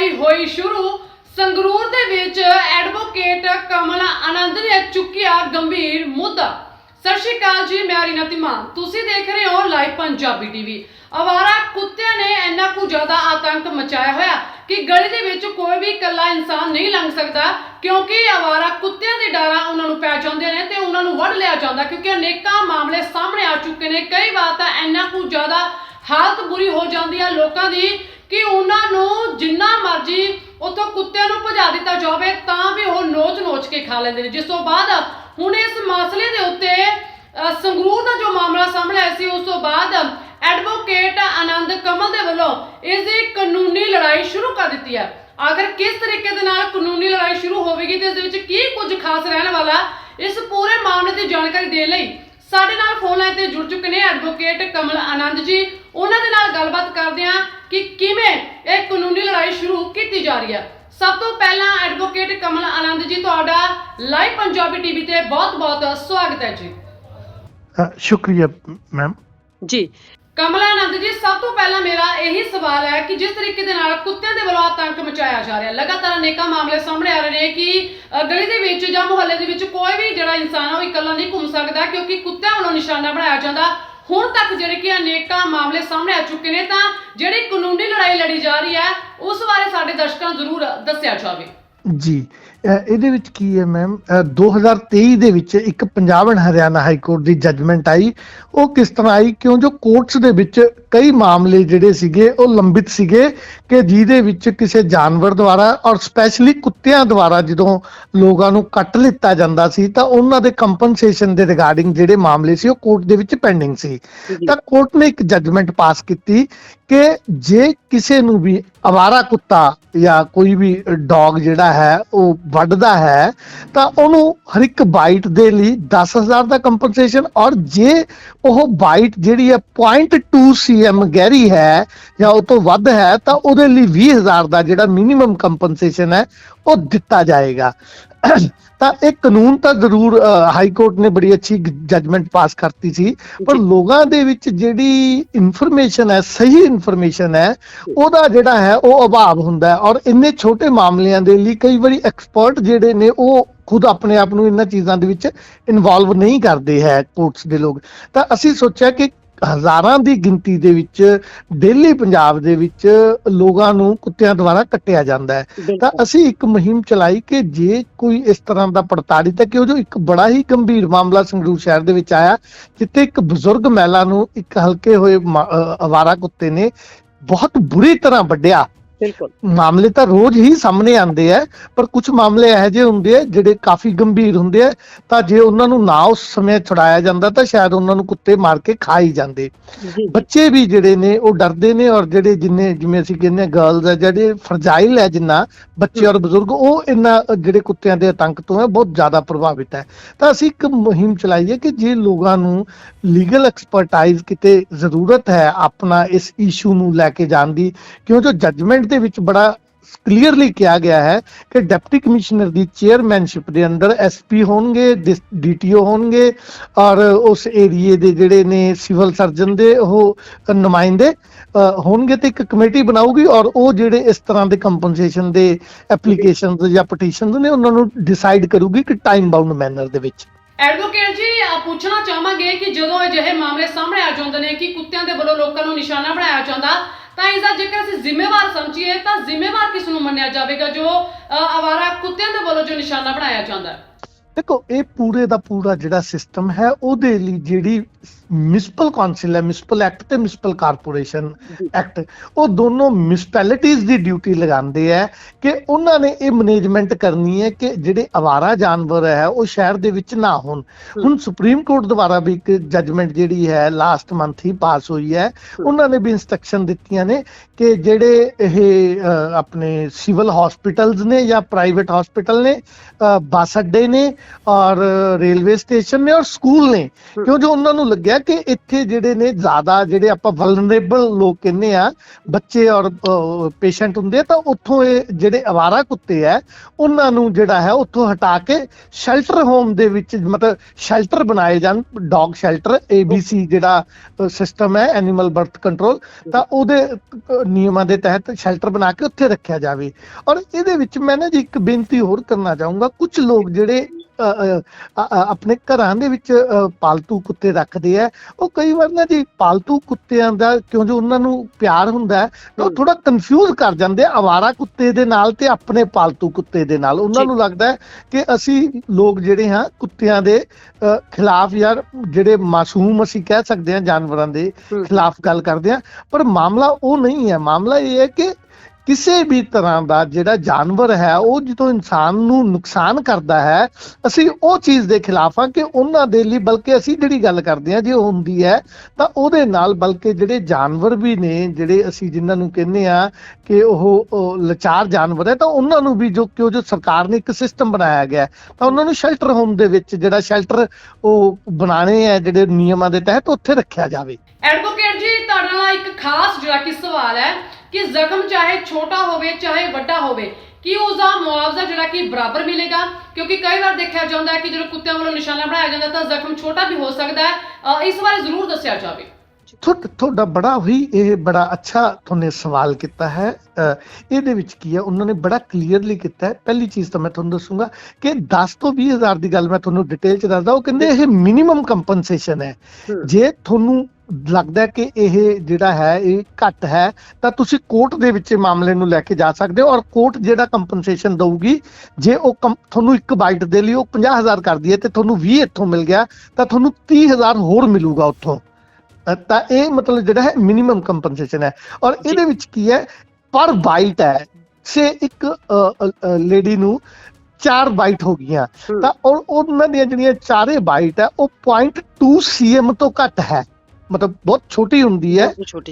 ਲੜਾਈ ਹੋਈ ਸ਼ੁਰੂ। ਸੰਗਰੂਰ ਦੇ ਵਿੱਚ ਐਡਵੋਕੇਟ ਕਮਲ ਆਨੰਦ ਨੇ ਚੁੱਕਿਆ ਗੰਭੀਰ ਮੁੱਦਾ। ਸਤਿ ਸ਼੍ਰੀ ਅਕਾਲ ਜੀ, ਮੈਂ ਰੀਨਾ ਧੀਮਾਨ ਤੁਸੀਂ ਦੇਖ ਰਹੇ ਹੋ ਲਾਈਵ ਪੰਜਾਬੀ ਟੀਵੀ ਅਵਾਰਾ ਕੁੱਤਿਆਂ ਨੇ ਇੰਨਾ ਕੁ ਜ਼ਿਆਦਾ ਆਤੰਕ ਮਚਾਇਆ ਹੋਇਆ ਕਿ ਗਲੀ ਦੇ ਵਿੱਚ ਕੋਈ ਵੀ ਇਕੱਲਾ ਇਨਸਾਨ ਨਹੀਂ ਲੰਘ ਸਕਦਾ, ਕਿਉਂਕਿ ਅਵਾਰਾ ਕੁੱਤਿਆਂ ਦੇ ਡਾਰਾਂ ਉਹਨਾਂ ਨੂੰ ਪੈ ਜਾਂਦੇ ਨੇ ਤੇ ਉਹਨਾਂ ਨੂੰ ਵੱਢ ਲਿਆ ਜਾਂਦਾ, ਕਿਉਂਕਿ ਅਨੇਕਾਂ ਮਾਮਲੇ ਸਾਹਮਣੇ ਆ ਚੁੱਕੇ ਨੇ। ਕਈ ਵਾਰ ਤਾਂ ਇੰਨਾ ਕੁ ਜ਼ਿਆਦਾ ਹਾਲਤ ਬੁਰੀ ਹੋ ਜਾਂਦੀ ਆ ਲੋਕਾਂ ਦੀ ਕਿ ਉਹਨਾਂ ਨੂੰ ਜਿੰਨਾ ਮਰਜ਼ੀ ਉਥੋਂ ਕੁੱਤਿਆਂ ਨੂੰ ਭਜਾ ਦਿੱਤਾ ਜਾਵੇ, ਤਾਂ ਵੀ ਉਹ ਨੋਚ-ਨੋਚ ਕੇ ਖਾ ਲੈਂਦੇ ਨੇ। ਜਿਸ ਤੋਂ ਬਾਅਦ ਹੁਣ ਇਸ ਮਸਲੇ ਦੇ ਉੱਤੇ ਸੰਗਰੂਰ ਦਾ ਜੋ ਮਾਮਲਾ ਸਾਹਮਣੇ ਆਇਆ ਸੀ, ਉਸ ਤੋਂ ਬਾਅਦ ਐਡਵੋਕੇਟ ਆਨੰਦ ਕਮਲ ਦੇ ਵੱਲੋਂ ਇਸ ਦੀ ਕਾਨੂੰਨੀ ਲੜਾਈ ਸ਼ੁਰੂ ਕਰ ਦਿੱਤੀ ਹੈ। ਅਗਰ ਕਿਸ ਤਰੀਕੇ ਦੇ ਨਾਲ ਕਾਨੂੰਨੀ ਲੜਾਈ ਸ਼ੁਰੂ ਹੋਵੇਗੀ ਤੇ ਇਸ ਦੇ ਵਿੱਚ ਕੀ ਕੁਝ ਖਾਸ ਰਹਿਣ ਵਾਲਾ, ਇਸ ਪੂਰੇ ਮਾਮਲੇ ਦੀ ਜਾਣਕਾਰੀ ਦੇਣ ਲਈ ਸਾਡੇ ਨਾਲ ਫੋਨ ਲਾਈਨ ਤੇ ਜੁੜ ਚੁੱਕੇ ਨੇ ਐਡਵੋਕੇਟ ਕਮਲ ਆਨੰਦ ਜੀ। ਉਹਨਾਂ ਦੇ ਨਾਲ ਗੱਲਬਾਤ ਕਰਦੇ ਹਾਂ। ਕਿ ਕਿਵੇਂ ਇਹ ਕਾਨੂੰਨੀ ਲੜਾਈ ਸ਼ੁਰੂ ਕੀਤੀ ਜਾ ਰਹੀ ਹੈ? ਸਭ ਤੋਂ ਪਹਿਲਾਂ ਐਡਵੋਕੇਟ ਕਮਲ ਆਨੰਦ ਜੀ ਤੁਹਾਡਾ ਲਾਈਵ ਪੰਜਾਬੀ ਟੀਵੀ ਤੇ ਬਹੁਤ-ਬਹੁਤ ਸਵਾਗਤ ਹੈ ਜੀ। ਸ਼ੁਕਰੀਆ ਮੈਮ ਜੀ। ਕਮਲ ਆਨੰਦ ਜੀ ਸਭ ਤੋਂ ਪਹਿਲਾਂ ਮੇਰਾ ਇਹੀ ਸਵਾਲ ਹੈ ਕਿ ਜਿਸ ਤਰੀਕੇ ਦੇ ਨਾਲ ਕੁੱਤਿਆਂ ਦੇ ਵੱਲੋਂ ਆਤੰਕ ਮਚਾਇਆ ਜਾ ਰਿਹਾ ਲਗਾਤਾਰ ਅਨੇਕਾਂ ਮਾਮਲੇ ਸਾਹਮਣੇ ਆ ਰਹੇ ਨੇ ਕਿ ਗਲੀ ਦੇ ਵਿੱਚ ਜਾਂ ਮੁਹੱਲੇ ਦੇ ਵਿੱਚ ਕੋਈ ਵੀ ਜਿਹੜਾ ਇਨਸਾਨ ਆ ਉਹ ਇਕੱਲਾ ਨਹੀਂ ਘੁੰਮ ਸਕਦਾ ਕਿਉਂਕਿ ਕੁੱਤਿਆਂ ਵੱਲੋਂ ਨਿਸ਼ਾਨਾ ਬਣਾਇਆ ਜਾਂਦਾ। ਹੁਣ ਤੱਕ ਜਿਹੜੇ ਕਿ ਅਨੇਕਾਂ ਮਾਮਲੇ ਸਾਹਮਣੇ ਆ ਚੁੱਕੇ ਨੇ ਤਾਂ ਜਿਹੜੀ ਕਾਨੂੰਨੀ ਲੜਾਈ ਲੜੀ ਜਾ ਰਹੀ ਹੈ, ਉਸ ਬਾਰੇ ਸਾਡੇ ਦਰਸ਼ਕਾਂ ਨੂੰ ਜ਼ਰੂਰ ਦੱਸਿਆ ਜਾਵੇ। ਜੀ। ਇਹਦੇ ਵਿੱਚ ਕੀ ਹੈ ਮੈਮ ਅ, 2023 ਦੇ ਵਿੱਚ ਇੱਕ Punjab and Haryana high court the judgement ਆਈ। ਉਹ ਕਿਸ ਤਰ੍ਹਾਂ ਆਈ? ਕਿਉਂ? ਜੋ ਕੋਰਟਸ ਦੇ ਵਿੱਚ ਕਈ ਮਾਮਲੇ ਜਿਹੜੇ ਸੀਗੇ ਉਹ ਲੰਬਿਤ ਸੀਗੇ ਕਿ ਜਿਹਦੇ ਵਿੱਚ ਕਿਸੇ ਜਾਨਵਰ ਦੁਆਰਾ ਔਰ ਸਪੈਸ਼ਲੀ ਕੁੱਤਿਆਂ ਦੁਆਰਾ ਜਦੋਂ ਲੋਕਾਂ ਨੂੰ ਕੱਟ ਲਿੱਤਾ ਜਾਂਦਾ ਸੀ ਤਾਂ ਉਹਨਾਂ ਦੇ ਕੰਪਨਸੇਸ਼ਨ ਦੇ ਰਿਗਾਰਡਿੰਗ ਜਿਹੜੇ ਮਾਮਲੇ ਸੀ ਉਹ ਕੋਰਟ ਦੇ ਵਿੱਚ ਪੈਂਡਿੰਗ ਸੀ। ਤਾਂ ਕੋਰਟ ਨੇ ਇੱਕ ਜੱਜਮੈਂਟ ਪਾਸ ਕੀਤੀ ਕਿ ਜੇ ਕਿਸੇ ਨੂੰ ਵੀ ਅਵਾਰਾ ਕੁੱਤਾ ਜਾਂ ਕੋਈ ਵੀ ਡੌਗ ਜਿਹੜਾ ਹੈ, ਉਹ ਵੱਢਦਾ ਹੈ, ਤਾਂ ਉਹਨੂੰ ਹਰ ਇੱਕ ਬਾਈਟ ਦੇ ਲਈ 10000 ਦਾ ਕੰਪਨਸੇਸ਼ਨ ਔਰ ਜੇ ਉਹ ਬਾਈਟ ਜਿਹੜੀ ਹੈ 0.2 ਸੀਐਮ ਗਹਿਰੀ ਹੈ ਜਾਂ ਉਹ ਤੋਂ ਵੱਧ ਹੈ, ਤਾਂ ਉਹਦੇ ਲਈ 20000 ਦਾ ਜਿਹੜਾ ਮਿਨੀਮਮ ਕੰਪਨਸੇਸ਼ਨ ਹੈ, ਉਹ ਦਿੱਤਾ ਜਾਏਗਾ। ਤਾਂ ਇਹ ਕਾਨੂੰਨ ਤਾਂ ਜ਼ਰੂਰ ਹਾਈ ਕੋਰਟ ਨੇ ਬੜੀ ਅੱਛੀ ਜਜਮੈਂਟ ਪਾਸ ਕਰਤੀ ਸੀ ਪਰ ਲੋਕਾਂ ਦੇ ਵਿੱਚ ਜਿਹੜੀ ਇਨਫੋਰਮੇਸ਼ਨ ਹੈ ਸਹੀ ਇਨਫੋਰਮੇਸ਼ਨ ਹੈ ਉਹਦਾ ਜਿਹੜਾ ਹੈ ਉਹ ਅਭਾਵ ਹੁੰਦਾ ਹੈ ਔਰ ਇੰਨੇ ਛੋਟੇ ਮਾਮਲਿਆਂ ਦੇ ਲਈ ਕਈ ਵਾਰੀ ਐਕਸਪਰਟ ਜਿਹੜੇ ਨੇ ਉਹ ਖੁਦ ਆਪਣੇ ਆਪ ਨੂੰ ਇਹਨਾਂ ਚੀਜ਼ਾਂ ਦੇ ਵਿੱਚ ਇਨਵੋਲਵ ਨਹੀਂ ਕਰਦੇ ਹੈ ਕੋਰਟਸ ਦੇ ਲੋਕ। ਤਾਂ ਅਸੀਂ ਸੋਚਿਆ ਕਿ ਹਜ਼ਾਰਾਂ ਦੀ ਗਿਣਤੀ ਦੇ ਵਿੱਚ ਡੇਲੀ ਪੰਜਾਬ ਦੇ ਵਿੱਚ ਲੋਕਾਂ ਨੂੰ ਕੁੱਤਿਆਂ ਦੁਆਰਾ ਕੱਟਿਆ ਜਾਂਦਾ ਹੈ। ਤਾਂ ਅਸੀਂ ਇੱਕ ਮੁਹਿੰਮ ਚਲਾਈ ਕਿ ਜੇ ਕੋਈ ਇਸ ਤਰ੍ਹਾਂ ਦਾ ਪ੍ਰਤਾੜਿਤ ਹੈ ਕਿ ਉਹ ਜੋ ਇੱਕ ਬੜਾ ਹੀ ਗੰਭੀਰ ਮਾਮਲਾ ਸੰਗਰੂਰ ਸ਼ਹਿਰ ਦੇ ਵਿੱਚ ਆਇਆ ਜਿੱਥੇ ਇੱਕ ਬਜ਼ੁਰਗ ਮਹਿਲਾ ਨੂੰ ਇੱਕ ਹਲਕੇ ਹੋਏ ਅਵਾਰਾ ਕੁੱਤੇ ਨੇ ਬਹੁਤ ਬੁਰੀ ਤਰ੍ਹਾਂ ਵੱਢਿਆ। ਬਿਲਕੁਲ। ਮਾਮਲੇ ਤਾਂ ਰੋਜ਼ ਹੀ ਸਾਹਮਣੇ ਆਉਂਦੇ ਆ ਪਰ ਕੁਝ ਮਾਮਲੇ ਇਹੋ ਜਿਹੇ ਹੁੰਦੇ ਆ ਜਿਹੜੇ ਕਾਫੀ ਗੰਭੀਰ ਹੁੰਦੇ ਆ ਤਾਂ ਜੇ ਉਹਨਾਂ ਨੂੰ ਨਾ ਉਸ ਸਮੇਂ ਛੁਡਾਇਆ ਜਾਂਦਾ ਤਾਂ ਸ਼ਾਇਦ ਉਹਨਾਂ ਨੂੰ ਕੁੱਤੇ ਮਾਰ ਕੇ ਖਾ ਹੀ ਜਾਂਦੇ। ਬੱਚੇ ਵੀ ਜਿਹੜੇ ਨੇ ਉਹ ਡਰਦੇ ਨੇ ਔਰ ਜਿਹੜੇ ਜਿੰਨੇ ਜਿਵੇਂ ਅਸੀਂ ਕਹਿੰਦੇ ਆ ਗਰਲਸ ਆ ਜਿਹੜੇ ਫਰਜਾਈਲ ਹੈ ਜਿੰਨਾ ਬੱਚੇ ਔਰ ਬਜ਼ੁਰਗ ਉਹ ਇਹਨਾਂ ਜਿਹੜੇ ਕੁੱਤਿਆਂ ਦੇ ਆਤੰਕ ਤੋਂ ਹੈ ਬਹੁਤ ਜ਼ਿਆਦਾ ਪ੍ਰਭਾਵਿਤ ਹੈ। ਤਾਂ ਅਸੀਂ ਇੱਕ ਮੁਹਿੰਮ ਚਲਾਈ ਹੈ ਕਿ ਜੇ ਲੋਕਾਂ ਨੂੰ ਲੀਗਲ ਐਕਸਪਰਟਾਈਜ਼ ਕਿਤੇ ਜ਼ਰੂਰਤ ਹੈ ਆਪਣਾ ਇਸ ਇਸ਼ੂ ਨੂੰ ਲੈ ਕੇ ਜਾਣ ਦੀ ਕਿਉਂ ਜੋ ਜੱਜਮੈਂਟ ਦੇ ਵਿੱਚ ਬੜਾ ਕਲੀਅਰਲੀ ਕਿਹਾ ਗਿਆ ਹੈ ਕਿ ਡਿਪਟੀ ਕਮਿਸ਼ਨਰ ਦੀ ਚੇਅਰਮੈਨਸ਼ਿਪ ਦੇ ਅੰਦਰ ਐਸਪੀ ਹੋਣਗੇ ਡੀਟੀਓ ਹੋਣਗੇ ਔਰ ਉਸ ਏਰੀਏ ਦੇ ਜਿਹੜੇ ਨੇ ਸਿਵਲ ਸਰਜਨ ਦੇ ਉਹ ਨੁਮਾਇੰਦੇ ਹੋਣਗੇ ਤੇ ਇੱਕ ਕਮੇਟੀ ਬਣਾਊਗੀ ਔਰ ਉਹ ਜਿਹੜੇ ਇਸ ਤਰ੍ਹਾਂ ਦੇ ਕੰਪਨਸੇਸ਼ਨ ਦੇ ਐਪਲੀਕੇਸ਼ਨਸ ਜਾਂ ਪਟੀਸ਼ਨਸ ਨੇ ਉਹਨਾਂ ਨੂੰ ਡਿਸਾਈਡ ਕਰੂਗੀ ਕਿ ਟਾਈਮ ਬਾਉਂਡ ਮੈਨਰ ਦੇ ਵਿੱਚ। ਐਡਵੋਕੇਟ ਜੀ ਆ ਪੁੱਛਣਾ ਚਾਹਾਂਗੇ ਕਿ ਜਦੋਂ ਅਜਿਹੇ ਮਾਮਲੇ ਸਾਹਮਣੇ ਆ ਜਾਂਦੇ ਨੇ ਕਿ ਕੁੱਤਿਆਂ ਦੇ ਵੱਲੋਂ ਲੋਕਾਂ ਨੂੰ ਨਿਸ਼ਾਨਾ ਬਣਾਇਆ ਜਾਂਦਾ ਤਾਂ ਇਸ ਦਾ ਜੇਕਰ ਅਸੀਂ ਜ਼ਿੰਮੇਵਾਰ ਸਮਝੀਏ ਤਾਂ ਜ਼ਿੰਮੇਵਾਰ ਕਿਸ ਨੂੰ ਮੰਨਿਆ ਜਾਵੇਗਾ ਜੋ ਅ, ਅਵਾਰਾ ਕੁੱਤਿਆਂ ਦੇ ਵੱਲੋਂ ਜੋ ਨਿਸ਼ਾਨਾ ਬਣਾਇਆ ਜਾਂਦਾ ਹੈ? ਦੇਖੋ ਇਹ ਪੂਰੇ ਦਾ ਪੂਰਾ ਜਿਹੜਾ ਸਿਸਟਮ ਹੈ ਉਹਦੇ ਲਈ ਜਿਹੜੀ ਮਿਊਨਿਸਪਲ ਕਾਉਂਸਲ ਹੈ ਮਿਊਨਿਸਪਲ ਐਕਟ ਤੇ ਮਿਊਨਿਸਪਲ ਕਾਰਪੋਰੇਸ਼ਨ ਐਕਟ ਉਹ ਦੋਨੋਂ ਮਿਊਨਿਸਪੈਲਿਟੀਆਂ ਦੀ ਡਿਊਟੀ ਲਗਾਉਂਦੇ ਆ ਕਿ ਉਹਨਾਂ ਨੇ ਇਹ ਮੈਨੇਜਮੈਂਟ ਕਰਨੀ ਹੈ ਕਿ ਜਿਹੜੇ ਅਵਾਰਾ ਜਾਨਵਰ ਹੈ ਉਹ ਸ਼ਹਿਰ ਦੇ ਵਿੱਚ ਨਾ ਹੋਣ। ਹੁਣ ਸੁਪਰੀਮ ਕੋਰਟ ਦੁਆਰਾ ਵੀ ਇੱਕ ਜੱਜਮੈਂਟ ਜਿਹੜੀ ਹੈ ਲਾਸਟ ਮੰਥ ਹੀ ਪਾਸ ਹੋਈ ਹੈ। ਉਹਨਾਂ ਨੇ ਵੀ ਇਨਸਟਰਕਸ਼ਨ ਦਿੱਤੀਆਂ ਨੇ ਕਿ ਜਿਹੜੇ ਇਹ ਆਪਣੇ ਸਿਵਲ ਹਸਪੀਟਲਸ ਨੇ ਜਾਂ ਪ੍ਰਾਈਵੇਟ ਹਸਪੀਟਲ ਨੇ ਬੱਸ ਅੱਡੇ ਨੇ ਔਰ ਰੇਲਵੇ ਸਟੇਸ਼ਨ ਨੇ ਔਰ ਸਕੂਲ ਨੇ। ਕਿਉਂ ਜੋ ਉਹਨਾਂ ਨੂੰ ਲੱਗਿਆ ਕਿ ਇੱਥੇ ਜਿਹੜੇ ਨੇ ਜ਼ਿਆਦਾ ਜਿਹੜੇ ਆਪਾਂ ਵਲਨਰੇਬਲ ਲੋਕ ਕਹਿੰਦੇ ਆ, ਬੱਚੇ ਔਰ ਪੇਸ਼ੈਂਟ ਹੁੰਦੇ ਤਾਂ ਉੱਥੋਂ ਇਹ ਜਿਹੜੇ ਅਵਾਰਾ ਕੁੱਤੇ ਆ, ਉਹਨਾਂ ਨੂੰ ਜਿਹੜਾ ਹੈ ਉੱਥੋਂ ਹਟਾ ਕੇ ਸ਼ੈਲਟਰ ਹੋਮ ਦੇ ਵਿੱਚ ਮਤਲਬ ਸ਼ੈਲਟਰ ਬਣਾਏ ਜਾਣ ਡੌਗ ਸ਼ੈਲਟਰ ABC ਜਿਹੜਾ ਸਿਸਟਮ ਹੈ ਐਨੀਮਲ ਬਰਥ ਕੰਟਰੋਲ ਤਾਂ ਉਹਦੇ ਨਿਯਮਾਂ ਦੇ ਤਹਿਤ ਸ਼ੈਲਟਰ ਬਣਾ ਕੇ ਉੱਥੇ ਰੱਖਿਆ ਜਾਵੇ। ਔਰ ਇਹਦੇ ਵਿੱਚ ਮੈਂ ਨਾ ਜੀ ਇੱਕ ਬੇਨਤੀ ਹੋਰ ਕਰਨਾ ਚਾਹੂੰਗਾ ਕੁਝ ਲੋਕ ਜਿਹੜੇ ਆਪਣੇ ਘਰਾਂ ਦੇ ਵਿੱਚ ਪਾਲਤੂ ਕੁੱਤੇ ਰੱਖਦੇ ਆ। ਉਹ ਕਈ ਵਾਰ ਨਾ ਜੀ ਪਾਲਤੂ ਕੁੱਤਿਆਂ ਦਾ ਕਿਉਂ ਜੋ ਉਹਨਾਂ ਨੂੰ ਪਿਆਰ ਹੁੰਦਾ ਹੈ ਉਹ ਥੋੜਾ ਕਨਫਿਊਜ਼ ਕਰ ਜਾਂਦੇ ਆ। ਅਵਾਰਾ ਕੁੱਤੇ ਦੇ ਨਾਲ ਤੇ ਆਪਣੇ ਪਾਲਤੂ ਕੁੱਤੇ ਦੇ ਨਾਲ। ਉਹਨਾਂ। ਨੂੰ ਲੱਗਦਾ ਕਿ ਅਸੀਂ ਲੋਕ ਜਿਹੜੇ ਹਾਂ ਕੁੱਤਿਆਂ ਦੇ ਖਿਲਾਫ ਯਾਰ ਜਿਹੜੇ ਮਾਸੂਮ ਅਸੀਂ ਕਹਿ ਸਕਦੇ ਹਾਂ ਜਾਨਵਰਾਂ ਦੇ। ਖਿਲਾਫ ਗੱਲ ਕਰਦੇ ਹਾਂ। ਪਰ ਮਾਮਲਾ ਉਹ ਨਹੀਂ ਹੈ। ਮਾਮਲਾ ਇਹ ਹੈ ਕਿ ਕਿਸੇ ਵੀ ਤਰ੍ਹਾਂ ਦਾ ਜਿਹੜਾ ਜਾਨਵਰ ਹੈ, ਉਹ ਜਦੋਂ ਇਨਸਾਨ ਨੂੰ ਨੁਕਸਾਨ ਕਰਦਾ ਹੈ, ਅਸੀਂ ਉਹ ਚੀਜ਼ ਦੇ ਖਿਲਾਫ ਹਾਂ ਕਿ ਉਹਨਾਂ ਦੇ ਲਈ, ਬਲਕਿ ਅਸੀਂ ਜਿਹੜੀ ਗੱਲ ਕਰਦੇ ਹਾਂ, ਜੇ ਉਹ ਹੁੰਦੀ ਹੈ, ਤਾਂ ਉਹਦੇ ਨਾਲ ਬਲਕਿ ਜਿਹੜੇ ਜਾਨਵਰ ਵੀ ਨੇ, ਜਿਹੜੇ ਅਸੀਂ ਜਿਨ੍ਹਾਂ ਨੂੰ ਕਹਿੰਦੇ ਆ ਕਿ ਉਹ ਉਹ ਜਾਨਵਰ ਹੈ, ਤਾਂ ਉਹਨਾਂ ਨੂੰ ਵੀ ਜੋ ਕਿਉਂ ਜੋ ਸਰਕਾਰ ਨੇ ਇੱਕ ਸਿਸਟਮ ਬਣਾਇਆ ਗਿਆ ਤਾਂ ਉਹਨਾਂ ਨੂੰ ਸ਼ੈਲਟਰ ਹੋਮ ਦੇ ਵਿੱਚ ਜਿਹੜਾ ਸ਼ੈਲਟਰ ਉਹ ਬਣਾਣੇ ਆ ਜਿਹੜੇ ਨਿਯਮਾਂ ਦੇ ਤਹਿਤ ਉੱਥੇ ਰੱਖਿਆ ਜਾਵੇ। ਐਡਵੋਕੇਟ ਜੀ, ਤੁਹਾਡੇ ਨਾਲ ਇੱਕ ਖਾਸ ਜਿਹੜਾ ਕਿ ਸਵਾਲ ਹੈ ਕਿ ਜ਼ਖਮ ਚਾਹੇ ਛੋਟਾ ਹੋਵੇ ਚਾਹੇ ਵੱਡਾ ਹੋਵੇ ਕੀ ਉਸ ਦਾ ਮੁਆਵਜ਼ਾ ਜਿਹੜਾ ਕਿ ਬਰਾਬਰ ਮਿਲੇਗਾ? ਕਿਉਂਕਿ ਕਈ ਵਾਰ ਦੇਖਿਆ ਜਾਂਦਾ ਹੈ ਕਿ ਜਦੋਂ ਕੁੱਤਿਆਂ ਵੱਲੋਂ ਨਿਸ਼ਾਨਾ ਬਣਾਇਆ ਜਾਂਦਾ ਤਾਂ ਜ਼ਖਮ ਛੋਟਾ ਵੀ ਹੋ ਸਕਦਾ ਹੈ। ਇਸ ਬਾਰੇ ਜ਼ਰੂਰ ਦੱਸਿਆ ਜਾਵੇ। ਤੁਹਾ- ਤੁਹਾਡਾ ਬੜਾ ਹੀ ਇਹ ਬੜਾ ਅੱਛਾ ਤੁਹਾਨੇ ਸਵਾਲ ਕੀਤਾ ਹੈ। ਇਹਦੇ ਵਿੱਚ ਕੀ ਹੈ? ਉਹਨਾਂ ਨੇ ਬੜਾ ਕਲੀਅਰਲੀ ਕੀਤਾ ਹੈ। ਪਹਿਲੀ ਚੀਜ਼ ਤਾਂ ਮੈਂ ਤੁਹਾਨੂੰ ਦੱਸੂਗਾ ਕਿ 10 ਤੋਂ 20 ਹਜ਼ਾਰ ਦੀ ਗੱਲ ਮੈਂ ਤੁਹਾਨੂੰ ਡਿਟੇਲ ਚ ਦੱਸਦਾ। ਉਹ ਕਹਿੰਦੇ ਇਹ ਮਿਨੀਮਮ ਕੰਪਨਸੇਸ਼ਨ ਹੈ। ਜੇ ਤੁਹਾਨੂੰ ਲੱਗਦਾ ਕਿ ਇਹ ਜਿਹੜਾ ਹੈ ਇਹ ਘੱਟ ਹੈ ਤਾਂ ਤੁਸੀਂ ਕੋਰਟ ਦੇ ਵਿੱਚ ਮਾਮਲੇ ਨੂੰ ਲੈ ਕੇ ਜਾ ਸਕਦੇ ਹੋ ਔਰ ਕੋਰਟ ਜਿਹੜਾ ਕੰਪਨਸੇਸ਼ਨ ਦਊਗੀ ਜੇ ਉਹ ਤੁਹਾਨੂੰ ਇੱਕ ਬਾਈਟ ਦੇ ਲਈ ਉਹ 50000 ਕਰਦੀ ਹੈ ਤੇ ਤੁਹਾਨੂੰ 20 ਇੱਥੋਂ ਮਿਲ ਗਿਆ ਤਾਂ ਤੁਹਾਨੂੰ 30000 ਹੋਰ ਮਿਲੂਗਾ ਉੱਥੋਂ। ਤਾਂ ਇਹ ਮਤਲਬ ਜਿਹੜਾ ਹੈ ਮਿਨੀਮਮ ਕੰਪਨਸੇਸ਼ਨ ਹੈ। ਔਰ ਇਹਦੇ ਵਿੱਚ ਕੀ ਹੈ ਪਰ ਬਾਈਟ ਹੈ ਸੇ ਇੱਕ ਲੇਡੀ ਨੂੰ ਚਾਰ ਬਾਈਟ ਹੋ ਗਈਆਂ। ਤਾਂ ਉਹਨਾਂ ਦੀਆਂ ਜਿਹੜੀਆਂ ਚਾਰੇ ਬਾਈਟ ਹੈ ਉਹ 0.2 ਸੀਐਮ ਤੋਂ ਘੱਟ ਹੈ। ਮਤਲਬ ਬਹੁਤ ਛੋਟੀ ਹੁੰਦੀ ਹੈ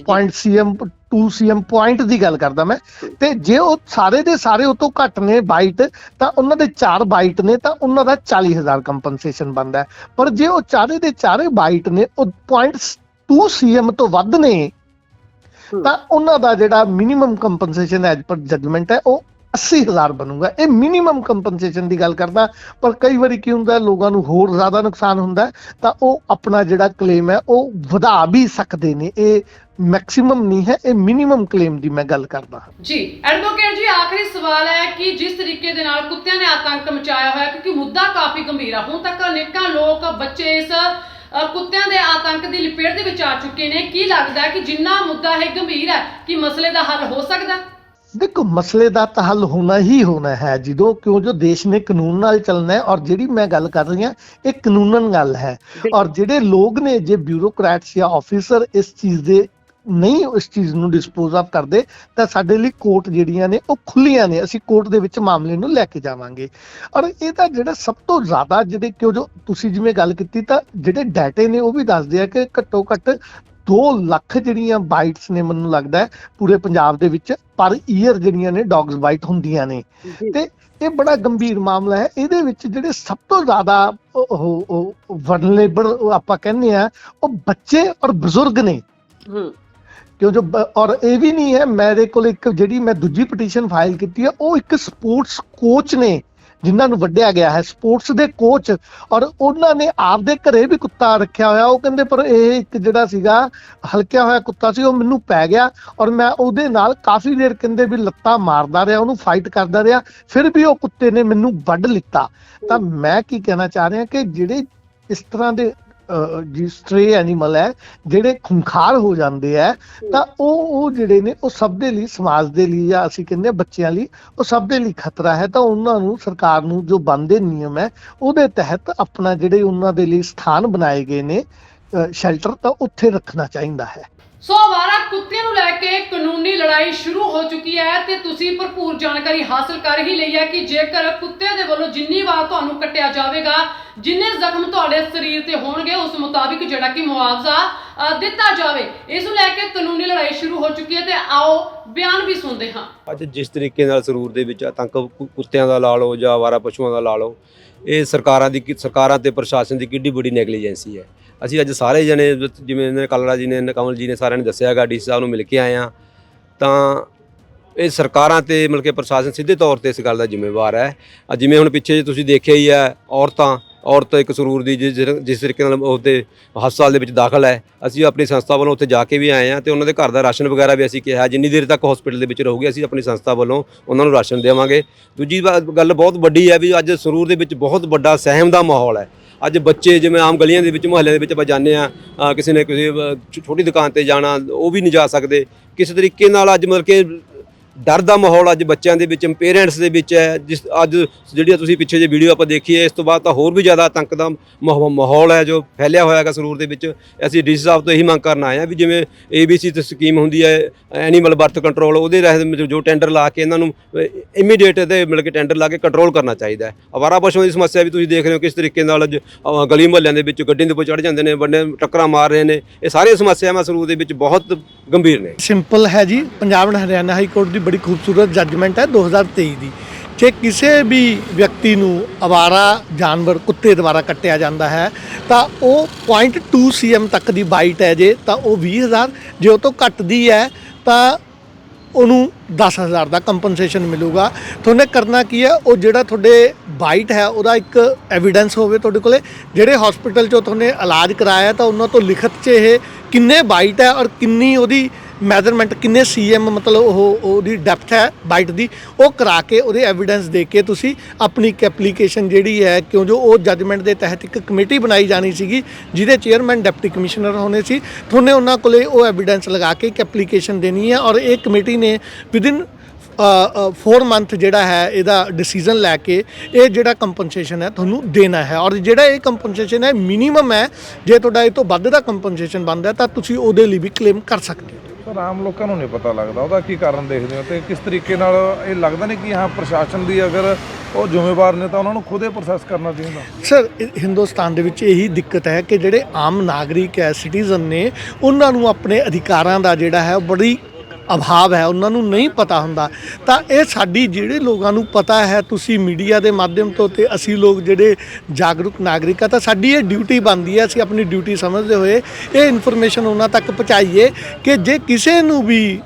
ਪੁਆਇੰਟ ਸੀਐਮ 2 ਸੀਐਮ ਪੁਆਇੰਟ ਦੀ ਗੱਲ ਕਰਦਾ ਮੈਂ। ਤੇ ਜੇ ਉਹ ਸਾਰੇ ਦੇ ਸਾਰੇ ਉਹ ਤੋਂ ਘੱਟ ਨੇ ਬਾਈਟ ਤਾਂ ਉਹਨਾਂ ਦੇ 4 ਬਾਈਟ ਨੇ ਤਾਂ ਉਹਨਾਂ ਦਾ 40000 ਕੰਪਨਸੇਸ਼ਨ ਬਣਦਾ ਪਰ ਜੇ ਉਹ ਚਾਰੇ ਦੇ ਚਾਰੇ ਬਾਈਟ ਨੇ ਉਹ ਪੁਆਇੰਟ 2 ਸੀਐਮ ਤੋਂ ਵੱਧ ਨੇ। ਤਾਂ ਉਹਨਾਂ ਦਾ ਜਿਹੜਾ minimum compensation as per judgment ਹੈ ਉਹ 80000 ਬਣੂਗਾ। ਇਹ ਮਿਨੀਮਮ ਕੰਪਨਸੇਸ਼ਨ ਦੀ ਗੱਲ ਕਰਦਾ, ਪਰ ਕਈ ਵਾਰੀ ਕੀ ਹੁੰਦਾ, ਲੋਕਾਂ ਨੂੰ ਹੋਰ ਜ਼ਿਆਦਾ ਨੁਕਸਾਨ ਹੁੰਦਾ ਤਾਂ ਉਹ ਆਪਣਾ ਜਿਹੜਾ ਕਲੇਮ ਹੈ, ਉਹ ਵਧਾ ਵੀ ਸਕਦੇ ਨੇ। ਇਹ ਮੈਕਸਿਮਮ ਨਹੀਂ ਹੈ, ਇਹ ਮਿਨੀਮਮ ਕਲੇਮ ਦੀ ਮੈਂ ਗੱਲ ਕਰਦਾ ਹਾਂ। ਜੀ ਐਡਵੋਕੇਟ ਜੀ, ਆਖਰੀ ਸਵਾਲ ਹੈ ਕਿ ਜਿਸ ਤਰੀਕੇ ਦੇ ਨਾਲ ਕੁੱਤਿਆਂ ਨੇ ਆਤੰਕ ਮਚਾਇਆ ਹੋਇਆ, ਕਿਉਂਕਿ ਮੁੱਦਾ ਕਾਫੀ ਗੰਭੀਰ ਹੈ ਹੁਣ ਤੱਕ ਅਨੇਕਾਂ ਲੋਕ ਬੱਚੇ ਇਸ ਕੁੱਤਿਆਂ ਦੇ ਆਤੰਕ ਦੀ ਲਪੇਟ ਦੇ ਵਿੱਚ ਆ ਚੁੱਕੇ ਨੇ। ਕੀ ਲੱਗਦਾ ਕਿ ਜਿੰਨਾ ਮੁੱਦਾ ਇਹ ਗੰਭੀਰ ਹੈ, ਕਿ ਮਸਲੇ ਦਾ ਹੱਲ ਹੋ ਸਕਦਾ? ਹੈ? ਦੇਖੋ ਮਸਲੇ ਦਾ ਤਾਂ ਹੱਲ ਹੋਣਾ ਹੀ ਹੋਣਾ ਹੈ ਜਦੋਂ ਕਿਉਂ ਜੋ ਦੇਸ਼ ਨੇ ਕਾਨੂੰਨ ਨਾਲ ਚੱਲਣਾ ਹੈ ਔਰ ਜਿਹੜੀ ਮੈਂ ਗੱਲ ਕਰ ਰਹੀ ਹਾਂ ਇਹ ਕਾਨੂੰਨਨ ਗੱਲ ਹੈ। ਔਰ ਜਿਹੜੇ ਲੋਕ ਨੇ ਜੇ ਬਿਊਰੋਕਰੈਟਸ ਜਾਂ ਆਫੀਸਰ ਇਸ ਚੀਜ਼ ਦੇ ਨਹੀਂ ਇਸ ਚੀਜ਼ ਨੂੰ ਡਿਸਪੋਜ਼ ਆਫ ਕਰਦੇ ਤਾਂ ਸਾਡੇ ਲਈ ਕੋਰਟ ਜਿਹੜੀਆਂ ਨੇ ਉਹ ਖੁੱਲੀਆਂ ਨੇ। ਅਸੀਂ ਕੋਰਟ ਦੇ ਵਿੱਚ ਮਾਮਲੇ ਨੂੰ ਲੈ ਕੇ ਜਾਵਾਂਗੇ। ਔਰ ਇਹਦਾ ਜਿਹੜਾ ਸਭ ਤੋਂ ਜ਼ਿਆਦਾ ਜਿਹੜੇ ਕਿਉਂ ਜੋ ਤੁਸੀਂ ਜਿਵੇਂ ਗੱਲ ਕੀਤੀ ਤਾਂ ਜਿਹੜੇ ਡਾਟੇ ਨੇ ਉਹ ਵੀ ਦੱਸਦੇ ਆ ਕਿ ਘੱਟੋ ਘੱਟ 2 ਲੱਖ ਜਿਹੜੀਆਂ ਬਾਈਟਸ ਨੇ ਮੈਨੂੰ ਲੱਗਦਾ ਹੈ ਪੂਰੇ ਪੰਜਾਬ ਦੇ ਵਿੱਚ ਪਰ ਈਅਰ ਜਿਹੜੀਆਂ ਨੇ ਡੌਗਸ ਬਾਈਟ ਹੁੰਦੀਆਂ ਨੇ। ਤੇ ਇਹ ਬੜਾ ਗੰਭੀਰ ਮਾਮਲਾ ਹੈ। ਇਹਦੇ ਵਿੱਚ ਜਿਹੜੇ ਸਭ ਤੋਂ ਜ਼ਿਆਦਾ ਉਹ ਵਰਨੇਬਲ ਆਪਾਂ ਕਹਿੰਦੇ ਆ ਉਹ ਬੱਚੇ ਔਰ ਬਜ਼ੁਰਗ ਨੇ। ਕਿਉਂ ਜੋ ਔਰ ਇਹ ਵੀ ਨਹੀਂ ਹੈ ਮੇਰੇ ਕੋਲ ਇੱਕ ਜਿਹੜੀ ਮੈਂ ਦੂਜੀ ਪਟੀਸ਼ਨ ਫਾਈਲ ਕੀਤੀ ਹੈ ਉਹ ਇੱਕ ਸਪੋਰਟਸ ਕੋਚ ਨੇ। ਜਿਨ੍ਹਾਂ ਨੂੰ ਵੱਢਿਆ ਗਿਆ ਹੈ ਸਪੋਰਟਸ ਦੇ ਕੋਚ ਔਰ ਉਹਨਾਂ ਨੇ ਆਪਦੇ ਘਰੇ ਵੀ ਕੁੱਤਾ ਰੱਖਿਆ ਹੋਇਆ ਉਹ ਕਹਿੰਦੇ ਪਰ ਇਹ ਇੱਕ ਜਿਹੜਾ ਸੀਗਾ ਹਲਕਿਆ ਹੋਇਆ ਕੁੱਤਾ ਸੀ ਉਹ ਮੈਨੂੰ ਪੈ ਗਿਆ ਔਰ ਮੈਂ ਉਹਦੇ ਨਾਲ ਕਾਫੀ ਦੇਰ ਕਹਿੰਦੇ ਵੀ ਲੱਤਾਂ ਮਾਰਦਾ ਰਿਹਾ ਉਹਨੂੰ ਫਾਈਟ ਕਰਦਾ ਰਿਹਾ ਫਿਰ ਵੀ ਉਹ ਕੁੱਤੇ ਨੇ ਮੈਨੂੰ ਵੱਢ ਲਿੱਤਾ। ਤਾਂ ਮੈਂ ਕੀ ਕਹਿਣਾ ਚਾਹ ਰਿਹਾ ਕਿ ਜਿਹੜੇ ਇਸ ਤਰ੍ਹਾਂ ਦੇ ਜੀ ਸਟ੍ਰੇ ਐਨੀਮਲ ਹੈ ਜਿਹੜੇ ਖੁੰਖਾਰ ਹੋ ਜਾਂਦੇ ਆ ਤਾਂ ਉਹ ਉਹ ਜਿਹੜੇ ਨੇ ਉਹ ਸਭ ਦੇ ਲਈ ਸਮਾਜ ਦੇ ਲਈ ਜਾਂ ਅਸੀਂ ਕਹਿੰਦੇ ਬੱਚਿਆਂ ਲਈ ਉਹ ਸਭ ਦੇ ਲਈ ਖਤਰਾ ਹੈ। ਤਾਂ ਉਹਨਾਂ ਨੂੰ ਸਰਕਾਰ ਨੂੰ ਜੋ ਬੰਦੇ ਨਿਯਮ ਹੈ ਉਹਦੇ ਤਹਿਤ ਆਪਣਾ ਜਿਹੜੇ ਉਹਨਾਂ ਦੇ ਲਈ ਸਥਾਨ ਬਣਾਏ ਗਏ ਨੇ ਸ਼ੈਲਟਰ ਤਾਂ ਉੱਥੇ ਰੱਖਣਾ ਚਾਹੀਦਾ ਹੈ। ਸੋ ਅਵਾਰਾ ਕੁੱਤਿਆਂ ਨੂੰ ਲੈ ਕੇ ਕਾਨੂੰਨੀ ਲੜਾਈ ਸ਼ੁਰੂ ਹੋ ਚੁੱਕੀ ਹੈ ਤੇ ਤੁਸੀਂ ਭਰਪੂਰ ਜਾਣਕਾਰੀ ਹਾਸਲ ਕਰ ਹੀ ਲਈ ਹੈ ਕਿ ਜੇਕਰ ਕੁੱਤੇ ਦੇ ਵੱਲੋਂ ਜਿੰਨੀ ਵਾਰ ਤੁਹਾਨੂੰ ਕੱਟਿਆ ਜਾਵੇਗਾ ਜਿੰਨੇ ਜ਼ਖਮ ਤੁਹਾਡੇ ਸਰੀਰ ਤੇ ਹੋਣਗੇ ਉਸ ਮੁਤਾਬਿਕ ਜਿਹੜਾ ਕਿ ਮੁਆਵਜ਼ਾ ਦਿੱਤਾ ਜਾਵੇ। ਇਸ ਨੂੰ ਲੈ ਕੇ ਕਾਨੂੰਨੀ ਲੜਾਈ ਸ਼ੁਰੂ ਹੋ ਚੁੱਕੀ ਹੈ ਤੇ ਆਓ ਬਿਆਨ ਵੀ ਸੁਣਦੇ ਹਾਂ। ਅੱਜ ਜਿਸ ਤਰੀਕੇ ਨਾਲ ਸਰੂਰ ਦੇ ਵਿੱਚ ਆਤੰਕ ਕੁੱਤਿਆਂ ਦਾ ਲਾ ਲਓ ਜਾਂ ਆਵਾਰਾ ਪਸ਼ੂਆਂ ਦਾ ਲਾ ਲਓ ਇਹ ਸਰਕਾਰਾਂ ਦੀ ਕਿ- ਸਰਕਾਰਾਂ ਤੇ ਪ੍ਰਸ਼ਾਸਨ ਦੀ ਕਿੱਡੀ ਵੱਡੀ ਨੈਗਲੀਜੈਂਸੀ ਹੈ। ਅਸੀਂ ਅੱਜ ਸਾਰੇ ਜਣੇ ਜਿਵੇਂ ਇਹਨਾਂ ਨੇ ਕਲਰਾ ਜੀ ਨੇ ਕਮਲ ਜੀ ਨੇ ਸਾਰਿਆਂ ਨੇ ਦੱਸਿਆਗਾ ਡੀ ਸਾਹਿਬ ਨੂੰ ਮਿਲ ਕੇ ਆਏ ਆ ਤਾਂ ਇਹ ਸਰਕਾਰਾਂ ਤੇ ਮਿਲ ਕੇ ਪ੍ਰਸ਼ਾਸਨ ਸਿੱਧੇ ਤੌਰ ਤੇ ਇਸ ਗੱਲ ਦਾ ਜ਼ਿੰਮੇਵਾਰ ਹੈ। ਜਿਵੇਂ ਹੁਣ ਪਿੱਛੇ ਜੇ ਤੁਸੀਂ ਦੇਖਿਆ ਹੀ ਹੈ ਔਰਤਾਂ ਔਰਤ ਇੱਕ ਸਰੂਰ ਦੀ ਜਿਸ ਜਿਸ ਤਰੀਕੇ ਨਾਲ ਉਹਦੇ ਹਸਪਤਾਲ ਦੇ ਵਿੱਚ ਦਾਖਲ ਹੈ। ਅਸੀਂ ਆਪਣੀ ਸੰਸਥਾ ਵੱਲੋਂ ਉੱਥੇ ਜਾ ਕੇ ਵੀ ਆਏ ਹਾਂ ਤੇ ਉਹਨਾਂ ਦੇ ਘਰ ਦਾ ਰਾਸ਼ਨ ਵਗੈਰਾ ਵੀ ਅਸੀਂ ਕਿਹਾ, ਜਿੰਨੀ ਦੇਰ ਤੱਕ ਹਸਪੀਟਲ ਦੇ ਵਿੱਚ ਰਹੂਗੇ, ਅਸੀਂ ਆਪਣੀ ਸੰਸਥਾ ਵੱਲੋਂ ਉਹਨਾਂ ਨੂੰ ਰਾਸ਼ਨ ਦੇਵਾਂਗੇ। ਦੂਜੀ ਵਾ- ਗੱਲ ਬਹੁਤ ਵੱਡੀ ਹੈ ਵੀ ਅੱਜ ਸਰੂਰ ਦੇ ਵਿੱਚ ਬਹੁਤ ਵੱਡਾ ਸਹਿਮ ਦਾ ਮਾਹੌਲ ਹੈ। ਅੱਜ ਬੱਚੇ ਜਿਵੇਂ ਆਮ ਗਲੀਆਂ ਦੇ ਵਿੱਚ ਮੁਹੱਲਿਆਂ ਦੇ ਵਿੱਚ ਆਪਾਂ ਜਾਂਦੇ ਆ ਕਿਸੇ ਨੇ ਕਿਸੇ ਛੋਟੀ ਦੁਕਾਨ ਤੇ ਜਾਣਾ, ਉਹ ਵੀ ਨਹੀਂ ਜਾ ਸਕਦੇ। ਕਿਸੇ ਤਰੀਕੇ ਨਾਲ ਅੱਜ ਮਤਲਬ ਕਿ ਡਰ ਦਾ ਮਾਹੌਲ ਅੱਜ ਬੱਚਿਆਂ ਦੇ ਵਿੱਚ ਪੇਰੈਂਟਸ ਦੇ ਵਿੱਚ ਹੈ, ਜਿਸ ਅੱਜ ਜਿਹੜੀ ਤੁਸੀਂ ਪਿੱਛੇ ਜੇ ਵੀਡੀਓ ਆਪਾਂ ਦੇਖੀ ਹੈ ਇਸ ਤੋਂ ਬਾਅਦ ਤਾਂ ਹੋਰ ਵੀ ਜ਼ਿਆਦਾ ਆਤੰਕ ਦਾ ਮਾਹੌ- ਮਾਹੌਲ ਹੈ ਜੋ ਫੈਲਿਆ ਹੋਇਆ ਹੈਗਾ ਸਰੂਰ ਦੇ ਵਿੱਚ। ਅਸੀਂ ਡੀ ਸਾਹਿਬ ਤੋਂ ਇਹੀ ਮੰਗ ਕਰਨ ਆਏ ਆ ਵੀ ਜਿਵੇਂ ਏਬੀਸੀ ਤੇ ਸਕੀਮ ਹੁੰਦੀ ਹੈ ਐਨੀਮਲ ਬਰਥ ਕੰਟਰੋਲ ਉਹਦੇ ਰਹਿਤ ਜੋ ਟੈਂਡਰ ਲਾ ਕੇ ਇਹਨਾਂ ਨੂੰ ਇਮੀਡੀਏਟ ਤੇ ਮਿਲ ਕੇ ਟੈਂਡਰ ਲਾ ਕੇ ਕੰਟਰੋਲ ਕਰਨਾ ਚਾਹੀਦਾ ਹੈ। ਅਵਾਰਾ ਪਸ਼ੂਆਂ ਦੀ ਸਮੱਸਿਆ ਵੀ ਤੁਸੀਂ ਦੇਖ ਰਹੇ ਹੋ ਕਿਸ ਤਰੀਕੇ ਨਾਲ ਅੱਜ ਗਲੀ ਮੁਹੱਲਿਆਂ ਦੇ ਵਿੱਚ ਗੱਡੀਆਂ ਦੇ ਉੱਪਰ ਚੜ ਜਾਂਦੇ ਨੇ ਵੱਡੇ ਟੱਕਰਾਂ ਮਾਰ ਰਹੇ ਨੇ। ਇਹ ਸਾਰੀਆਂ ਸਮੱਸਿਆਵਾਂ ਸਰੂਰ ਦੇ ਵਿੱਚ ਬਹੁਤ ਗੰਭੀਰ ਨੇ। ਸਿੰਪਲ ਹੈ ਜੀ, Punjab and Haryana high court ਦੀ ਬੜੀ ਖੂਬਸੂਰਤ ਜੱਜਮੈਂਟ ਹੈ 2023 ਦੀ। ਜੇ ਕਿਸੇ ਵੀ ਵਿਅਕਤੀ ਨੂੰ ਅਵਾਰਾ ਜਾਨਵਰ, ਕੁੱਤੇ ਦੁਆਰਾ ਕੱਟਿਆ ਜਾਂਦਾ ਹੈ, ਤਾਂ ਉਹ 0.2 ਸੀਐਮ ਤੱਕ ਦੀ ਬਾਈਟ ਹੈ ਜੇ, ਤਾਂ ਉਹ 20000 ਜੇ ਉਹ ਤੋਂ ਘੱਟ ਦੀ ਹੈ, ਤਾਂ ਉਹਨੂੰ 10000 ਦਾ ਕੰਪਨਸੇਸ਼ਨ ਮਿਲੂਗਾ। ਤੁਹਾਨੇ ਕਰਨਾ ਕੀ ਹੈ? ਉਹ ਜਿਹੜਾ ਤੁਹਾਡੇ ਬਾਈਟ ਹੈ, ਉਹਦਾ ਇੱਕ ਐਵੀਡੈਂਸ ਹੋਵੇ ਤੁਹਾਡੇ ਕੋਲੇ। ਜਿਹੜੇ ਹਸਪੀਟਲ 'ਚੋਂ ਤੁਹਾਨੇ ਇਲਾਜ ਕਰਾਇਆ ਤਾਂ ਉਹਨਾਂ ਤੋਂ ਲਿਖਤ 'ਚ ਇਹ ਕਿੰਨੇ ਬਾਈਟ ਹੈ ਔਰ ਕਿੰਨੀ ਉਹਦੀ ਮੈਜ਼ਰਮੈਂਟ ਕਿੰਨੇ ਸੀਐਮ ਮਤਲਬ ਉਹ, ਉਹਦੀ ਡੈਪਥ ਹੈ ਬਾਈਟ ਦੀ, ਉਹ ਕਰਾ ਕੇ ਉਹਦੇ ਐਵੀਡੈਂਸ ਦੇ ਕੇ ਤੁਸੀਂ ਆਪਣੀ ਇੱਕ ਐਪਲੀਕੇਸ਼ਨ ਜਿਹੜੀ ਹੈ, ਕਿਉਂ ਜੋ ਉਹ ਜੱਜਮੈਂਟ ਦੇ ਤਹਿਤ ਇੱਕ ਕਮੇਟੀ ਬਣਾਈ ਜਾਣੀ ਸੀਗੀ, ਜਿਹਦੇ ਚੇਅਰਮੈਨ ਡਿਪਟੀ ਕਮਿਸ਼ਨਰ ਹੋਣੇ ਸੀ ਤੁਹਾਨੇ ਉਹਨਾਂ ਕੋਲੇ ਉਹ ਐਵੀਡੈਂਸ ਲਗਾ ਕੇ ਇੱਕ ਐਪਲੀਕੇਸ਼ਨ ਦੇਣੀ ਹੈ ਔਰ ਇਹ ਕਮੇਟੀ ਨੇ ਵਿਦਿਨ 4 ਮੰਥ ਜਿਹੜਾ ਹੈ, ਇਹਦਾ ਡਿਸੀਜਨ ਲੈ ਕੇ ਇਹ ਜਿਹੜਾ ਕੰਪਨਸੇਸ਼ਨ ਹੈ ਤੁਹਾਨੂੰ ਦੇਣਾ ਹੈ। ਔਰ ਜਿਹੜਾ ਇਹ ਕੰਪਨਸੇਸ਼ਨ ਹੈ ਮਿਨੀਮਮ ਹੈ, ਜੇ ਤੁਹਾਡਾ ਇਹ ਤੋਂ ਵੱਧ ਦਾ ਕੰਪਨਸੇਸ਼ਨ ਬਣਦਾ ਤਾਂ ਤੁਸੀਂ ਉਹਦੇ ਲਈ ਵੀ ਕਲੇਮ ਕਰ ਸਕਦੇ ਹੋ। ਪਰ ਆਮ ਲੋਕਾਂ ਨੂੰ ਨਹੀਂ ਪਤਾ ਲੱਗਦਾ, ਉਹਦਾ ਕੀ ਕਾਰਨ ਦੇਖਦੇ ਹੋ? ਤੇ ਕਿਸ ਤਰੀਕੇ ਨਾਲ ਇਹ ਲੱਗਦਾ ਨਹੀਂ ਕਿ ਹਾਂ, ਪ੍ਰਸ਼ਾਸਨ ਦੀ ਅਗਰ ਉਹ ਜ਼ਿੰਮੇਵਾਰ ਨੇ ਤਾਂ ਉਹਨਾਂ ਨੂੰ ਖੁਦ ਹੀ ਪ੍ਰੋਸੈਸ ਕਰਨਾ ਚਾਹੀਦਾ? ਸਰ ਹਿੰਦੁਸਤਾਨ ਦੇ ਵਿੱਚ ਇਹੀ ਦਿੱਕਤ ਹੈ ਕਿ ਜਿਹੜੇ ਆਮ ਨਾਗਰਿਕ ਹੈ ਸਿਟੀਜ਼ਨ ਨੇ, ਉਹਨਾਂ ਨੂੰ ਆਪਣੇ ਅਧਿਕਾਰਾਂ ਦਾ ਜਿਹੜਾ ਹੈ, ਉਹ ਬੜੀ ਅਭਾਵ ਹੈ, ਉਹਨਾਂ ਨੂੰ ਨਹੀਂ ਪਤਾ ਹੁੰਦਾ। ਤਾਂ ਇਹ ਸਾਡੀ ਜਿਹੜੇ ਲੋਕਾਂ ਨੂੰ ਪਤਾ ਹੈ, ਤੁਸੀਂ ਮੀਡੀਆ ਦੇ ਮਾਧਿਅਮ ਤੋਂ ਤੇ ਅਸੀਂ ਲੋਕ ਜਿਹੜੇ ਜਾਗਰੂਕ ਨਾਗਰਿਕ ਆ, ਤਾਂ ਸਾਡੀ ਇਹ ਡਿਊਟੀ ਬਣਦੀ ਹੈ, ਅਸੀਂ ਆਪਣੀ ਡਿਊਟੀ ਸਮਝਦੇ ਹੋਏ ਇਹ ਇਨਫੋਰਮੇਸ਼ਨ ਉਹਨਾਂ ਤੱਕ ਪਹੁੰਚਾਈਏ ਕਿ ਜੇ ਕਿਸੇ ਨੂੰ ਵੀ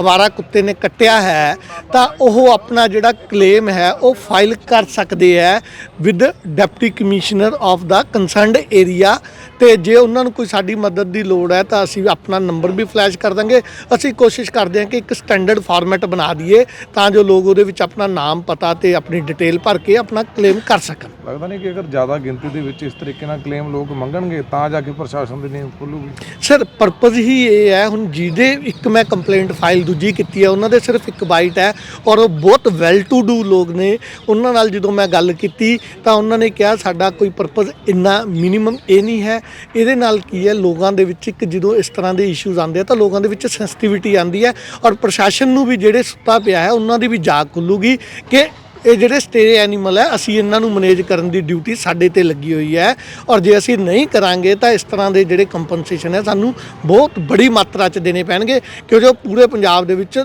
ਅਵਾਰਾ ਕੁੱਤੇ ਨੇ ਕੱਟਿਆ ਹੈ ਤਾਂ ਉਹ ਆਪਣਾ ਜਿਹੜਾ ਕਲੇਮ ਹੈ ਉਹ ਫਾਈਲ ਕਰ ਸਕਦੇ ਹੈ ਵਿਦ ਡਿਪਟੀ ਕਮਿਸ਼ਨਰ ਆਫ ਦਾ ਕੰਸਰਨਡ ਏਰੀਆ ਤੇ ਜੇ ਉਹਨਾਂ ਨੂੰ ਕੋਈ ਸਾਡੀ ਮਦਦ ਦੀ ਲੋੜ ਹੈ ਤਾਂ ਅਸੀਂ ਆਪਣਾ ਨੰਬਰ ਵੀ ਫਲੈਸ਼ ਕਰ ਦਾਂਗੇ। ਅਸੀਂ ਕੋਸ਼ਿਸ਼ ਕਰਦੇ ਹਾਂ ਕਿ ਇੱਕ ਸਟੈਂਡਰਡ ਫਾਰਮੈਟ ਬਣਾ ਦਈਏ ਤਾਂ ਜੋ ਲੋਕ ਉਹਦੇ ਵਿੱਚ ਆਪਣਾ ਨਾਮ ਪਤਾ ਤੇ ਆਪਣੀ ਡਿਟੇਲ ਭਰ ਕੇ ਆਪਣਾ ਕਲੇਮ ਕਰ ਸਕਣ। ਲੱਗਦਾ ਨਹੀਂ ਕਿ ਅਗਰ ਜ਼ਿਆਦਾ ਗਿਣਤੀ ਦੇ ਵਿੱਚ ਇਸ ਤਰੀਕੇ ਨਾਲ ਕਲੇਮ ਲੋਕ ਮੰਗਣਗੇ ਤਾਂ ਜਾ ਕੇ ਪ੍ਰਸ਼ਾਸਨ ਦੀ ਨੀਂਦ ਖੁੱਲੂਗੀ। ਸਰ ਪਰਪਸ ਹੀ ਇਹ ਹੈ ਹੁਣ ਜਿਹਦੇ ਇੱਕ ਮੈਂ ਕੰਪਲੇਂਟ ਫਾਈਲ ਦੂਜੀ ਕੀਤੀ ਹੈ, ਉਹਨਾਂ ਦੇ ਸਿਰਫ ਇੱਕ ਬਾਈਟ ਹੈ ਔਰ ਉਹ ਬਹੁਤ ਵੈਲ ਟੂ ਡੂ ਲੋਕ ਨੇ। ਉਹਨਾਂ ਨਾਲ ਜਦੋਂ ਮੈਂ ਗੱਲ ਕੀਤੀ ਤਾਂ ਉਹਨਾਂ ਨੇ ਕਿਹਾ, ਸਾਡਾ ਕੋਈ ਪਰਪਸ ਇੰਨਾ ਮਿਨੀਮਮ ਇਹ ਨਹੀਂ ਹੈ। ਇਹਦੇ ਨਾਲ ਕੀ ਹੈ, ਲੋਕਾਂ ਦੇ ਵਿੱਚ ਇੱਕ ਜਦੋਂ ਇਸ ਤਰ੍ਹਾਂ ਦੇ ਇਸ਼ੂਜ਼ ਆਉਂਦੇ ਆ ਤਾਂ ਲੋਕਾਂ ਦੇ ਵਿੱਚ ਸੈਂਸਿਟੀਵਿਟੀ ਆਉਂਦੀ ਹੈ ਔਰ ਪ੍ਰਸ਼ਾਸਨ ਨੂੰ ਵੀ ਜਿਹੜੇ ਸੁੱਤਾ ਪਿਆ ਹੈ, ਉਹਨਾਂ ਦੀ ਵੀ ਜਾਗ ਖੁੱਲੂਗੀ ਕਿ ਇਹ ਜਿਹੜੇ ਸਟੇ ਐਨੀਮਲ ਹੈ, ਅਸੀਂ ਇਹਨਾਂ ਨੂੰ ਮੈਨੇਜ ਕਰਨ ਦੀ ਡਿਊਟੀ ਸਾਡੇ ਤੇ ਲੱਗੀ ਹੋਈ ਹੈ। ਔਰ ਜੇ ਅਸੀਂ ਨਹੀਂ ਕਰਾਂਗੇ, ਤਾਂ ਇਸ ਤਰ੍ਹਾਂ ਦੇ ਜਿਹੜੇ ਕੰਪਨਸੇਸ਼ਨ ਹੈ, ਸਾਨੂੰ ਬਹੁਤ ਬੜੀ ਮਾਤਰਾ 'ਚ ਦੇਣੇ ਪੈਣਗੇ। ਕਿਉਂਕਿ ਪੂਰੇ ਪੰਜਾਬ ਦੇ ਵਿੱਚ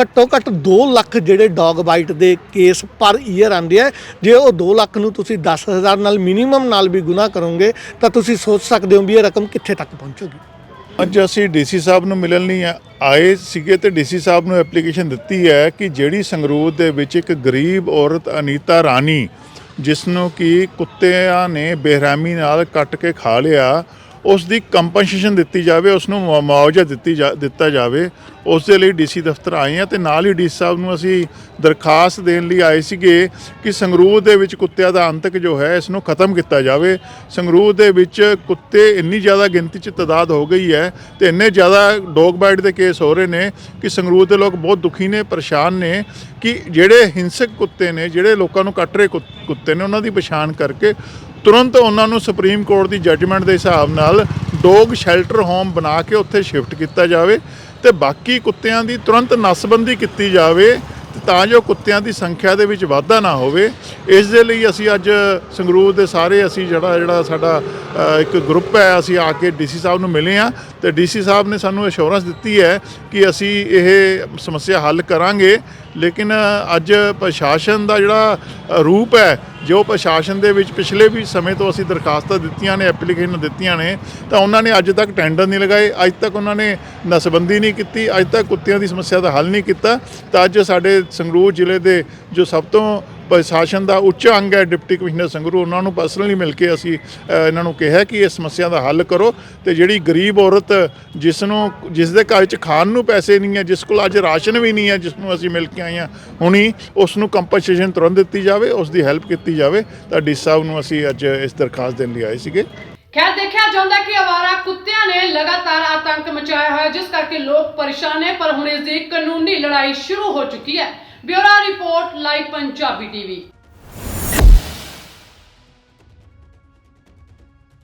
ਘੱਟੋ ਘੱਟ 2 ਲੱਖ ਜਿਹੜੇ ਡੌਗ ਬਾਈਟ ਦੇ ਕੇਸ ਪਰ ਈਅਰ ਆਉਂਦੇ ਆ। ਜੇ ਉਹ 2 ਲੱਖ ਨੂੰ ਤੁਸੀਂ 10000 ਨਾਲ ਮਿਨੀਮਮ ਨਾਲ ਵੀ ਗੁਨਾ ਕਰੋਗੇ, ਤਾਂ ਤੁਸੀਂ ਸੋਚ ਸਕਦੇ ਹੋ ਵੀ ਇਹ ਰਕਮ ਕਿੱਥੇ ਤੱਕ ਪਹੁੰਚੇਗੀ। ਅੱਜ ਅਸੀਂ ਡੀਸੀ ਸਾਹਿਬ ਨੂੰ ਮਿਲਣ ਲਈ ਆ- ਆਏ ਸੀਗੇ ਤੇ ਡੀਸੀ ਸਾਹਿਬ ਨੂੰ ਐਪਲੀਕੇਸ਼ਨ ਦਿੱਤੀ ਹੈ ਕਿ ਜਿਹੜੀ ਸੰਗਰੂਰ ਦੇ ਵਿੱਚ ਇੱਕ ਗਰੀਬ ਔਰਤ ਅਨੀਤਾ ਰਾਣੀ ਜਿਸ ਨੂੰ ਕਿ ਕੁੱਤਿਆਂ ਨੇ ਬੇਰਹਿਮੀ ਨਾਲ ਕੱਟ ਕੇ ਖਾ ਲਿਆ ਉਸ ਦੀ ਕੰਪਨਸੇਸ਼ਨ ਦਿੱਤੀ ਜਾਵੇ ਉਸ ਨੂੰ ਮੁਆ- ਮੁਆਵਜ਼ਾ ਦਿੱਤੀ ਜਾ- ਦਿੱਤਾ ਜਾਵੇ ਉਸ ਦੇ ਲਈ ਡੀਸੀ ਦਫ਼ਤਰ ਆਏ ਆ ਤੇ ਨਾਲ ਹੀ ਡੀਸੀ ਸਾਹਿਬ ਨੂੰ ਅਸੀਂ ਦਰਖਾਸਤ ਦੇਣ ਲਈ ਆਏ ਸੀਗੇ ਕਿ ਸੰਗਰੂਰ ਦੇ ਵਿੱਚ ਕੁੱਤਿਆਂ ਦਾ ਅੰਤਕ ਜੋ ਹੈ ਇਸ ਨੂੰ ਖਤਮ ਕੀਤਾ ਜਾਵੇ। ਸੰਗਰੂਰ ਦੇ ਵਿੱਚ ਕੁੱਤੇ ਇੰਨੀ ਜ਼ਿਆਦਾ ਗਿਣਤੀ 'ਚ ਤਾਦਾਦ ਹੋ ਗਈ ਹੈ ਤੇ ਇੰਨੇ ਜ਼ਿਆਦਾ ਡੌਗ ਬਾਈਟ ਦੇ ਕੇਸ ਹੋ ਰਹੇ ਨੇ ਕਿ ਸੰਗਰੂਰ ਦੇ ਲੋਕ ਬਹੁਤ ਦੁਖੀ ਨੇ, ਪਰੇਸ਼ਾਨ ਨੇ ਕਿ ਜਿਹੜੇ ਹਿੰਸਕ ਕੁੱਤੇ ਨੇ, ਜਿਹੜੇ ਲੋਕਾਂ ਨੂੰ ਕੱਟ ਰਹੇ ਕੁੱਤ- ਕੁੱਤੇ ਨੇ, ਉਹਨਾਂ ਦੀ ਪਛਾਣ ਕਰਕੇ ਤੁਰੰਤ ਉਹਨਾਂ ਨੂੰ ਸੁਪਰੀਮ ਕੋਰਟ ਦੀ ਜੱਜਮੈਂਟ ਦੇ ਹਿਸਾਬ ਨਾਲ ਡੌਗ ਸ਼ੈਲਟਰ ਹੋਮ ਬਣਾ ਕੇ ਉੱਥੇ ਸ਼ਿਫਟ ਕੀਤਾ ਜਾਵੇ ਤੇ ਬਾਕੀ ਕੁੱਤਿਆਂ ਦੀ ਤੁਰੰਤ ਨਸਬੰਦੀ ਕੀਤੀ ਜਾਵੇ ਤਾਂ ਜੋ ਕੁੱਤਿਆਂ ਦੀ ਸੰਖਿਆ ਦੇ ਵਿੱਚ ਵਾਧਾ ਨਾ ਹੋਵੇ। ਇਸ ਦੇ ਲਈ ਅਸੀਂ ਅੱਜ ਸੰਗਰੂਰ ਦੇ ਸਾਰੇ ਅਸੀਂ ਜਿਹੜਾ ਜਿਹੜਾ ਸਾਡਾ ਇੱਕ ਗਰੁੱਪ ਹੈ, ਅਸੀਂ ਆ ਕੇ ਡੀਸੀ ਸਾਹਿਬ ਨੂੰ ਮਿਲੇ ਆ ਤੇ ਡੀਸੀ ਸਾਹਿਬ ਨੇ ਸਾਨੂੰ ਅਸ਼ੋਰੈਂਸ ਦਿੱਤੀ ਹੈ ਕਿ ਅਸੀਂ ਇਹ ਸਮੱਸਿਆ ਹੱਲ ਕਰਾਂਗੇ। ਲੇਕਿਨ ਅੱਜ ਪ੍ਰਸ਼ਾਸਨ ਦਾ ਜਿਹੜਾ ਰੂਪ ਹੈ ਜੋ ਪ੍ਰਸ਼ਾਸਨ ਦੇ ਵਿੱਚ ਪਿਛਲੇ ਵੀ ਸਮੇਂ ਤੋਂ ਅਸੀਂ ਦਰਖਾਸਤਾਂ ਦਿੱਤੀਆਂ ਨੇ ਐਪਲੀਕੇਸ਼ਨ ਦਿੱਤੀਆਂ ਨੇ, ਤਾਂ ਉਹਨਾਂ ਨੇ ਅੱਜ ਤੱਕ ਟੈਂਡਰ ਨਹੀਂ ਲਗਾਏ, ਅੱਜ ਤੱਕ ਉਹਨਾਂ ਨੇ ਨਸਬੰਦੀ ਨਹੀਂ ਕੀਤੀ, ਅੱਜ ਤੱਕ ਕੁੱਤਿਆਂ ਦੀ ਸਮੱਸਿਆ ਦਾ ਹੱਲ ਨਹੀਂ ਕੀਤਾ। ਤਾਂ ਅੱਜ ਸਾਡੇ ਸੰਗਰੂਰ ਜ਼ਿਲ੍ਹੇ ਦੇ ਜੋ ਸਭ ਤੋਂ ਪ੍ਰਸ਼ਾਸਨ ਦਾ ਉੱਚ ਅੰਗ ਹੈ, ਡਿਪਟੀ ਕਮਿਸ਼ਨਰ ਸੰਗਰੂਰ, ਉਹਨਾਂ ਨੂੰ ਪਰਸਨਲੀ ਮਿਲ ਕੇ ਅਸੀਂ ਇਹਨਾਂ ਨੂੰ ਕਿਹਾ ਕਿ ਇਸ ਸਮੱਸਿਆ ਦਾ ਹੱਲ ਕਰੋ ਤੇ ਜਿਹੜੀ ਗਰੀਬ ਔਰਤ ਜਿਸ ਨੂੰ ਜਿਸ ਦੇ ਘਰ 'ਚ ਖਾਣ ਨੂੰ ਪੈਸੇ ਨਹੀਂ ਹੈ, ਜਿਸ ਕੋਲ ਅੱਜ ਰਾਸ਼ਨ ਵੀ ਨਹੀਂ ਹੈ ਜਿਸ ਨੂੰ ਅਸੀਂ ਮਿਲ ਕੇ ਆਏ ਹਾਂ, ਹੁਣੀ ਉਸ ਨੂੰ ਕੰਪਨਸੇਸ਼ਨ ਤੁਰੰਤ ਦਿੱਤੀ ਜਾਵੇ ਉਸ ਦੀ ਹੈਲਪ ਕੀਤੀ ਜਾਵੇ, ਤਾਂ ਡੀ ਸਾਹਿਬ ਨੂੰ ਅਸੀਂ ਅੱਜ ਇਸ ਦਰਖਾਸਤ ਦੇਣ ਲਈ ਆਏ ਸੀਗੇ। ਖੈਰ, ਦੇਖਿਆ ਜਾਂਦਾ ਕਿ ਆਵਾਰਾ ਕੁੱਤਿਆਂ ਨੇ ਲਗਾਤਾਰ ਆਤੰਕ ਮਚਾਇਆ ਹੋਇਆ, ਜਿਸ ਕਰਕੇ ਲੋਕ ਪਰੇਸ਼ਾਨ ਨੇ, ਪਰ ਹੁਣ ਇਸ ਦੀ ਕਾਨੂੰਨੀ ਲੜਾਈ ਸ਼ੁਰੂ ਹੋ ਚੁੱਕੀ ਹੈ। Bureau report live Punjabi TV.